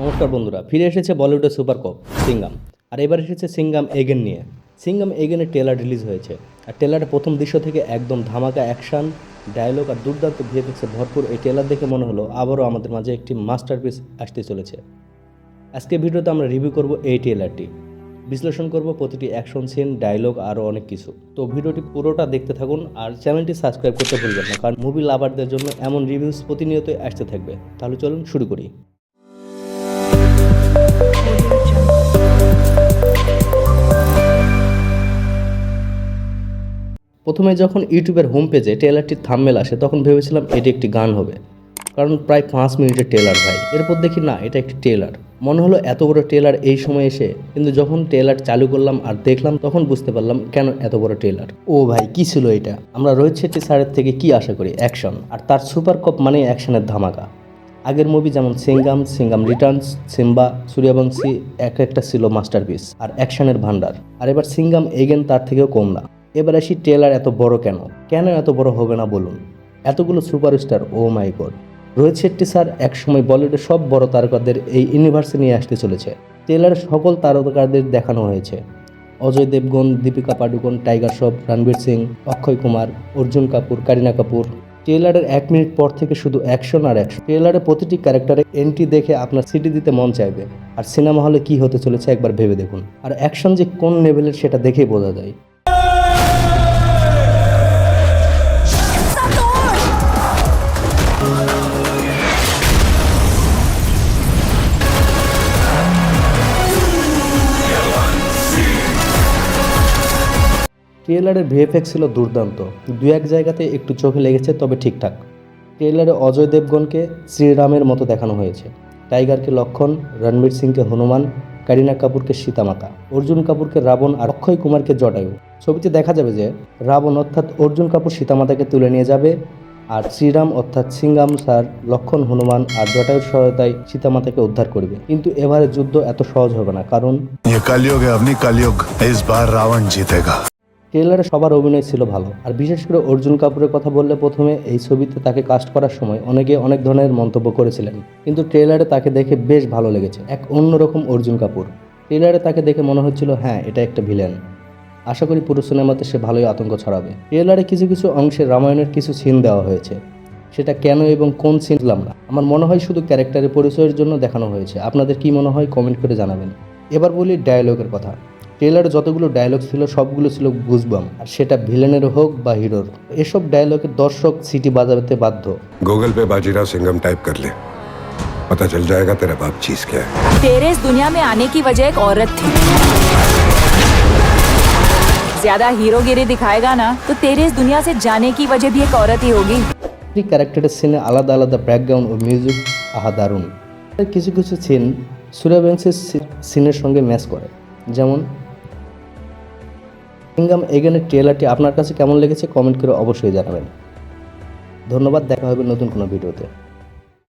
নমস্কার বন্ধুরা, ফিরে এসেছে বলিউডের সুপার কপ, সিঙ্গাম। আর এবার এসেছে সিঙ্গাম এগেন নিয়ে। সিঙ্গাম এগেনের ট্রেলার রিলিজ হয়েছে। আর ট্রেলারের প্রথম দৃশ্য থেকে একদম ধামাকা অ্যাকশন, ডায়লগ আর দুর্দান্ত ভিএফএক্সে ভরপুর এই ট্রেলার দেখে মনে হলো আবারও আমাদের মাঝে একটি মাস্টারপিস আসতে চলেছে। আজকে ভিডিওতে আমরা রিভিউ করব এই ট্রেলারটি। বিশ্লেষণ করব প্রতিটি অ্যাকশন সিন, ডায়লগ আরও অনেক কিছু। তো ভিডিওটি পুরোটা দেখতে থাকুন আর চ্যানেলটি সাবস্ক্রাইব করতে ভুলবেন না, কারণ মুভি লাভারদের জন্য এমন রিভিউস প্রতিনিয়তই আসতে থাকবে। তাহলে চলুন শুরু করি। প্রথমে যখন ইউটিউবের হোম পেজে ট্রেলারটির থাম্বেল আসে তখন ভেবেছিলাম এটি একটি গান হবে। কারণ প্রায় পাঁচ মিনিটের ট্রেলার ভাই। এরপর দেখি না এটা একটি ট্রেলার মনে হলো এত বড় ট্রেলার এই সময় এসে কিন্তু যখন ট্রেলার চালু করলাম আর দেখলাম তখন বুঝতে পারলাম কেন এত বড় ট্রেলার ও ভাই কি ছিল এটা? আমরা রোহিত শেট্টি স্যারের থেকে কি আশা করি? অ্যাকশন আর তার সুপার কপ মানে অ্যাকশনের ধামাকা। আগের মুভি যেমন সিঙ্গাম সিঙ্গাম রিটার্নস সিম্বা সূর্যবংশী এক একটা ছিল মাস্টারপিস আর অ্যাকশনের ভান্ডার আর এবার সিঙ্গাম এগেন তার থেকেও কম না। এবার আসি ট্রেলার এত বড় কেন? কেন এত বড় হবে না বলুন? এতগুলো superstar oh my god Rohit Shetty sir একসময় বলিউডের সব বড় তারকাদের এই ইউনিভার্সে নিয়ে আসতে চলেছে। ট্রেলারে সকল তারকাদের দেখানো হয়েছে। অজয় দেবগন, দীপিকা পাডুকোন, টাইগার শ্রফ, রণবীর সিং, অক্ষয় কুমার, অর্জুন কাপুর, কারিনা কাপুর। ট্রেলারের এক মিনিট পর থেকে শুধু অ্যাকশন আর অ্যাকশন ট্রেলারের প্রতিটি ক্যারেক্টারে এন্ট্রি দেখে আপনার সিটি দিতে মন চাইবে। আর সিনেমা হলে কি হতে চলেছে একবার ভেবে দেখুন। আর অ্যাকশন যে কোন লেভেলের সেটা দেখেই বোঝা যায়। ট্রেলারের ভিএফএক্স ছিল দুর্দান্ত। দু এক জায়গাতে একটু চোখে লেগেছে, তবে ঠিকঠাক। ট্রেলারে অজয় দেবগণকে শ্রীরামের মতো দেখানো হয়েছে। টাইগারকে লক্ষণ, রণবীর সিংকে হনুমান, কারিনা কাপুরকে সীতামাতা, অর্জুন কাপুরকে রাবণ আর অক্ষয় কুমারকে জটায়ু। ছবিতে দেখা যাবে যে রাবণ অর্থাৎ অর্জুন কাপুর সীতামাতাকে তুলে নিয়ে যাবে আর শ্রীরাম অর্থাৎ সিংগাম স্যার লক্ষণ, হনুমান আর জটায়ুর সহায়তায় সীতামাতাকে উদ্ধার করবে। কিন্তু এবারে যুদ্ধ এত সহজ হবে না, কারণ কালিয়োগ আপনি কালিয়োগ রাবণ জিতেগা ট্রেলারে সবার অভিনয় ছিল ভালো। আর বিশেষ করে অর্জুন কাপুরের কথা বললে প্রথমে এই ছবিতে তাকে কাস্ট করার সময় অনেকে অনেক ধরনের মন্তব্য করেছিলেন। কিন্তু ট্রেলারে তাকে দেখে বেশ ভালো লেগেছে, এক অন্যরকম অর্জুন কাপুর। ট্রেলারে তাকে দেখে মনে হচ্ছিল হ্যাঁ এটা একটা ভিলেন আশা করি পুরো সিনেমাতে সে ভালোই আতঙ্ক ছড়াবে। ট্রেলারে কিছু কিছু অংশে রামায়ণের কিছু সিন দেওয়া হয়েছে। সেটা কেন এবং কোন সিন না? আমার মনে হয় শুধু ক্যারেক্টারের পরিচয়ের জন্য দেখানো হয়েছে। আপনাদের কি মনে হয় কমেন্ট করে জানাবেন। এবার বলি ডায়লগের কথা। ট্রেলারে যতগুলো ডায়লগ ছিল সবগুলো ছিল গুজবাম আর সেটা ভিলেনের হোক বা হিরোর এসব ডায়লগের দর্শক সিটি বাজাতে বাধ্য गूगल पे बाजीराव सिंघम टाइप कर ले पता चल जाएगा तेरा बाप चीज क्या है तेरे इस दुनिया में आने की वजह एक औरत थी ज्यादा हीरोगिरी दिखाएगा ना तो तेरे इस दुनिया से जाने की वजह भी एक औरत ही होगी প্রতিটি ক্যারেক্টারের সিনে আলাদা আলাদা ব্যাকগ্রাউন্ড ও মিউজিক আহা দারুণ আর কিছু কিছু সিন সূর্যবংশের সিনের সঙ্গে ম্যাচ করে যেমন সিঙ্গাম এগেনের ট্রেলারটি আপনার কাছে কেমন লেগেছে কমেন্ট করে অবশ্যই জানাবেন। ধন্যবাদ, দেখা হবে নতুন কোনো ভিডিওতে।